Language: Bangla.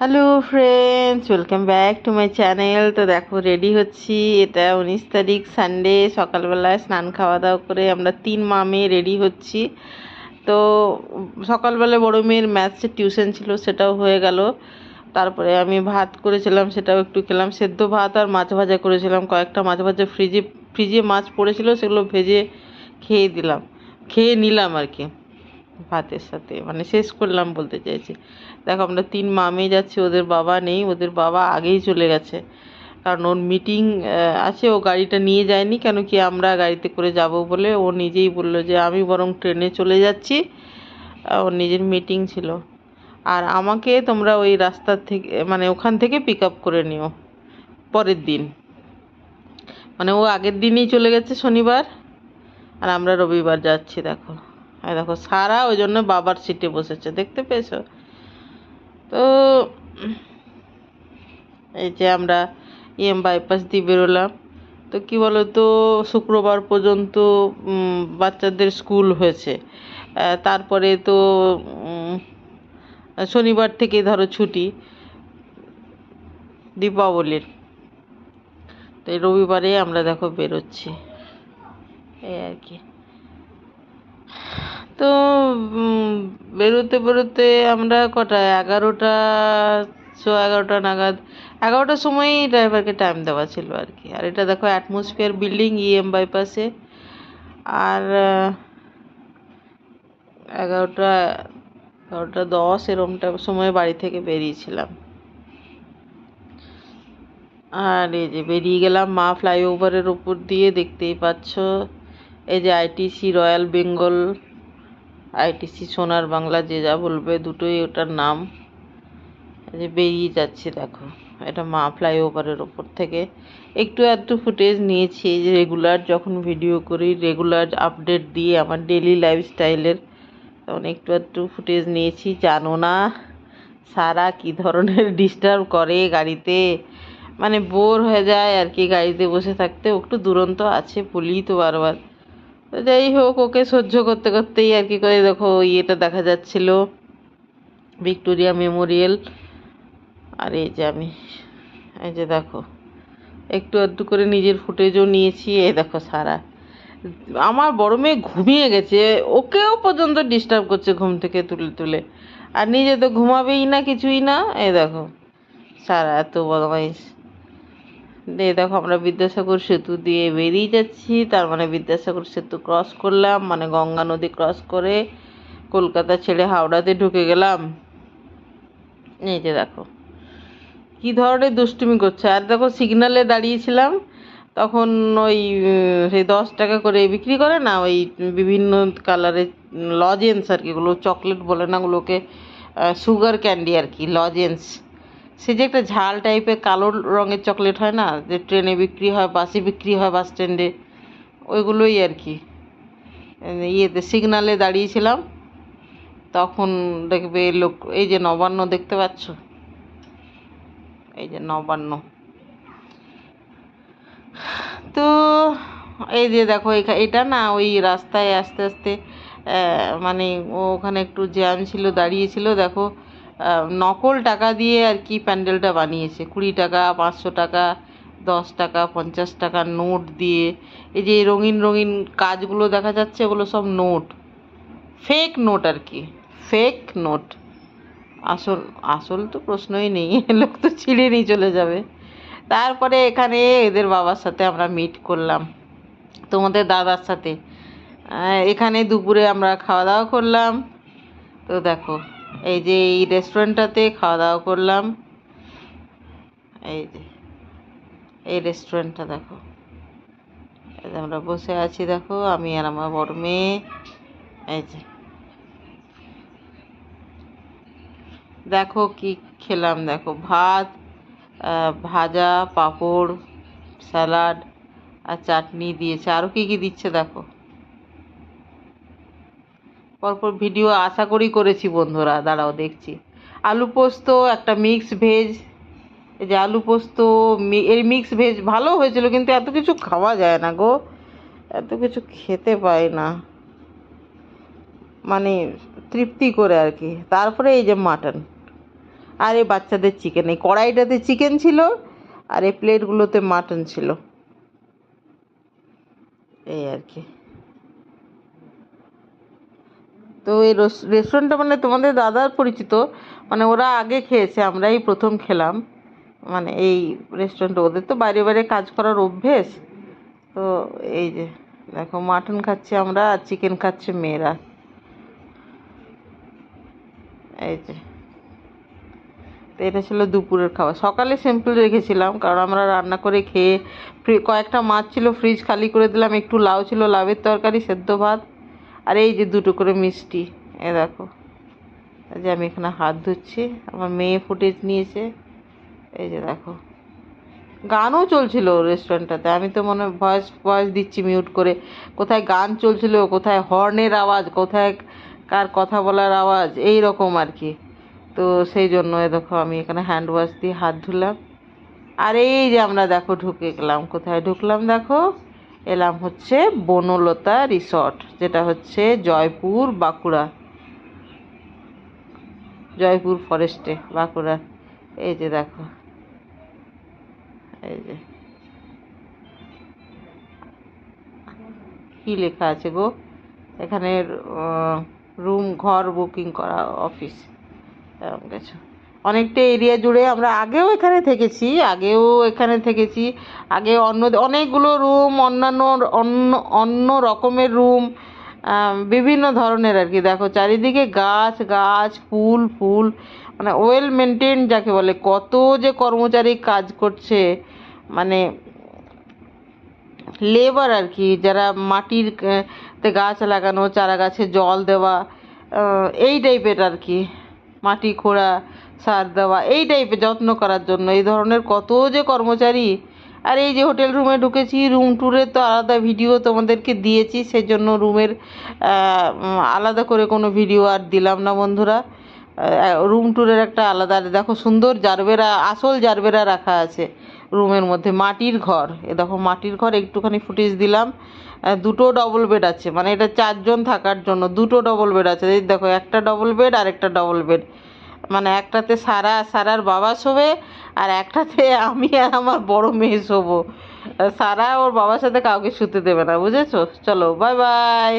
Hello friends welcome back to my channel তো দেখো রেডি হচ্ছি। এটা উনিশ তারিখ সানডে সকালবেলায় স্নান খাওয়া দাওয়া করে আমরা তিন মামে রেডি হচ্ছি। তো সকালবেলায় বড় মেয়ের ম্যাথসের টিউশন ছিল, সেটাও হয়ে গেল। তারপরে আমি ভাত করেছিলাম, সেটাও একটু খেলাম। সেদ্ধ ভাত আর মাছ ভাজা করেছিলাম। কয়েকটা মাছ ভাজা ফ্রিজে ফ্রিজে মাছ পড়েছিল, সেগুলো ভেজে খেয়ে দিলাম। খেয়ে নিলাম আর কি। ভাতের সাথে মানে শেষ করলাম বলতে চাইছি। দেখো আমরা তিন মামে যাচ্ছি, ওদের বাবা নেই, ওদের বাবা আগেই চলে গেছে। কারণ ওর মিটিং আছে, ও গাড়িটা নিয়ে যায়নি, কেন কি আমরা গাড়িতে করে যাব বলে ও নিজেই বলল যে আমি বরং ট্রেনে চলে যাচ্ছি। ওর নিজের মিটিং ছিল। আর আমাকে তোমরা ওই রাস্তার থেকে মানে ওখান থেকে পিক আপ করে নিও, পরের দিন। মানে ও আগের দিনই চলে গেছে শনিবার, আর আমরা রবিবার যাচ্ছি, দেখো। আর দেখো, সারা ওই জন্য বাবার সিটে বসেছে, দেখতে পেয়েছ? তো, এই যে আমরা ইএম বাইপাস দিয়ে বেরোলাম। তো কি তো শুক্রবার পর্যন্ত বাচ্চাদের স্কুল হয়েছে। তারপরে তো শনিবার থেকে ধরো ছুটি, দীপাবলির। তো এই রবিবারে আমরা দেখো বেরোচ্ছি। এই আর কি। তো বেরোতে বেরোতে আমরা কটা এগারোটা শো এগারোটা নাগাদ। এগারোটার সময়ই ড্রাইভারকে টাইম দেওয়া ছিল আর কি। আর এটা দেখো অ্যাটমসফিয়ার বিল্ডিং ইএম বাইপাসে আর এগারোটা এগারোটা দশ এরমটা সময় বাড়ি থেকে বেরিয়েছিলাম। আর এই যে বেরিয়ে গেলাম, মা ফ্লাইওভারের উপর দিয়ে দেখতেই পাচ্ছ। এই যে আইটিসি রয়্যাল বেঙ্গল আইটিসি সোনার বাংলা যে যা বলবে দুটোই ওটার নাম। যে বেরিয়ে যাচ্ছে দেখো, এটা মা ফ্লাইওভারের ওপর থেকে। একটু একটু ফুটেজ নিয়েছি রেগুলার যখন ভিডিও করি, রেগুলার আপডেট দিয়ে আমার ডেলি লাইফস্টাইলের তখন একটু একটু ফুটেজ নিয়েছি। জানো না, সারা কি ধরনের ডিস্টার্ব করে গাড়িতে। মানে বোর হয়ে যায় আর কি গাড়িতে বসে থাকতে। একটু দুরন্ত আছে বলি তো বারবার। তো যাই হোক, ওকে সহ্য করতে করতেই আর কি করে দেখো, ইয়েটা দেখা যাচ্ছিল। Victoria Memorial. আর এই যে আমি, এই যে দেখো, একটু একটু করে নিজের ফুটেজও নিয়েছি, এই দেখো সারা। আমার বড় মেয়ে ঘুমিয়ে গেছে, ওকেও পর্যন্ত ডিস্টার্ব করছে ঘুম থেকে তুলে তুলে। আর নিজে তো ঘুমাবেই না, কিছুই না, এই দেখো, সারা এত বদমাইশ। দিয়ে দেখো আমরা বিদ্যাসাগর সেতু দিয়ে বেরিয়ে যাচ্ছি। তার মানে বিদ্যাসাগর সেতু ক্রস করলাম মানে গঙ্গা নদী ক্রস করে কলকাতা ছেড়ে হাওড়াতে ঢুকে গেলাম। এই যে দেখো, কি ধরনের দুষ্টুমি করছে। আর দেখো সিগনালে দাঁড়িয়েছিলাম, তখন ওই, সেই দশ টাকা করে বিক্রি করে না, ওই বিভিন্ন কালারের লজেন্স আর কি, ওগুলো চকলেট বলে না, ওগুলোকে সুগার ক্যান্ডি আর কি লজেন্স সে যে একটা ঝাল টাইপের কালো রঙের চকলেট হয় না, যে ট্রেনে বিক্রি হয় বাসে বিক্রি হয় বাস স্ট্যান্ডে ওইগুলোই আর কি। ইয়েতে সিগনালে দাঁড়িয়েছিলাম, তখন দেখবে লোক, এই যে নবান্ন দেখতে পাচ্ছ? এই যে নবান্ন। তো এই যে দেখো এটা না ওই রাস্তায় আস্তে আস্তে মানে ওখানে একটু জ্যাম ছিল দাঁড়িয়েছিল দেখো। নকল টাকা দিয়ে আর কি প্যান্ডেলটা বানিয়েছে। কুড়ি টাকা, পাঁচশো টাকা, দশ টাকা, পঞ্চাশ টাকা নোট দিয়ে। এই যে রঙিন রঙিন কাজগুলো দেখা যাচ্ছে, ওগুলো সব নোট। ফেক নোট আর কি। ফেক নোট আসল আসল তো প্রশ্নই নেই। লোক তো ছিঁড়ে নিয়ে চলে যাবে। তারপরে এখানে এদের বাবার সাথে আমরা মিট করলাম। তোমাদের দাদার সাথে। এখানে দুপুরে আমরা খাওয়া দাওয়া করলাম। তো দেখো এই যে এই রেস্টুরেন্টটাতে খাওয়া দাওয়া করলাম। এই যে, এই রেস্টুরেন্টটা দেখো। এই যে আমরা বসে আছি, দেখো, আমি আর আমার বড় মেয়ে। এই যে। দেখো কি খেলাম, দেখো ভাত ভাজা, পাঁপড়, স্যালাড আর চাটনি দিয়েছে। আরও কী কী দিচ্ছে, দেখো। পরপর ভিডিও আশা করি করেছি বন্ধুরা, দাঁড়াও দেখছি। আলু পোস্ত, একটা মিক্স ভেজ এই যে আলু পোস্ত এই মিক্স ভেজ ভালো হয়েছিল, কিন্তু এত কিছু খাওয়া যায় না গো। এত কিছু খেতে পাই না। মানে তৃপ্তি করে আর কি। তারপরে এই যে মাটন আর এই বাচ্চাদের চিকেন এই কড়াইটাতে চিকেন ছিল, আর এই প্লেটগুলোতে মাটন ছিল। এই আর কি। তো এই রস- রেস্টুরেন্টটা মানে তোমাদের দাদার পরিচিত মানে ওরা আগে খেয়েছে, আমরাই প্রথম খেলাম। মানে এই রেস্টুরেন্টে ওদের তো বাইরে বাইরে কাজ করার অভ্যেস। তো এই যে, দেখো মাটন খাচ্ছি আমরা আর চিকেন খাচ্ছে মেয়েরা। এই যে, তো এটা ছিল দুপুরের খাবার। সকালে সিম্পল রেখেছিলাম, কারণ আমরা রান্না করে খেয়ে কয়েকটা মাছ ছিল ফ্রিজ খালি করে দিলাম, একটু লাউ ছিল, লাউয়ের তরকারি, সেদ্ধ ভাত। আর এই যে দুটো করে মিষ্টি, এ দেখো। এই যে আমি এখানে হাত ধুচ্ছি, আমার মেয়ে ফুটেজ নিয়েছে। এই যে দেখো। গানও চলছিল রেস্টুরেন্টটাতে আমি তো মনে ভয়েস ভয়েস দিচ্ছি মিউট করে। কোথায় গান চলছিল, কোথায় হর্নের আওয়াজ, কোথায় কার কথা বলার আওয়াজ, এই রকম আর কি। তো সেই জন্য এ দেখো, আমি এখানে হ্যান্ড ওয়াশ দিয়ে হাত ধুলাম। আর এই যে আমরা দেখো ঢুকে গেলাম, কোথায় ঢুকলাম দেখো? এলাম হচ্ছে বনলতা রিসর্ট, যেটা হচ্ছে জয়পুর বাঁকুড়া। জয়পুর ফরেস্টে, বাঁকুড়া। এই যে দেখো। এই যে। কি লেখা আছে গো? এখানে রুম ঘর বুকিং করা, অফিস। এরকম কিছু অনেকটা এরিয়া জুড়ে আমরা আগেও এখানে থেকেছি, আগেও এখানে থেকেছি, আগে অন্য অনেকগুলো রুম, অন্যান্য অন্য অন্য রকমের রুম বিভিন্ন ধরনের আর কি। দেখো, চারিদিকে গাছ গাছ, ফুল ফুল মানে ওয়েল মেনটেন যাকে বলে, কত যে কর্মচারী কাজ করছে মানে লেবার আর কি, যারা মাটির, তে গাছ লাগানো চারা গাছে জল দেওয়া এই টাইপের আর কি, মাটি খোঁড়া সার দেওয়া। এই টাইপের যত্ন করার জন্য। এই ধরনের কত যে কর্মচারী। আর এই যে হোটেল রুমে ঢুকেছি রুম ট্যুরের তো আলাদা ভিডিও তোমাদেরকে দিয়েছি, সেজন্য রুমের আলাদা করে কোনো ভিডিও আর দিলাম না বন্ধুরা। রুম ট্যুরের একটা আলাদা দেখো সুন্দর জারবেরা, আসল জারবেরা রাখা আছে রুমের মধ্যে, মাটির ঘর। এ দেখো মাটির ঘর, একটুখানি ফুটেজ দিলাম। দুটো ডবল বেড আছে। মানে এটা চারজন থাকার জন্য দুটো ডবল বেড আছে। এই দেখো একটা ডবল বেড আর একটা ডবল বেড মানে একটাতে সারা, সারার বাবা শোবে আর একটাতে আমি আর আমার বড় মেয়ে শোবো। সারা ওর বাবার সাথে কাউকে শুতে দেবে না, বুঝেছ? চলো বাই বাই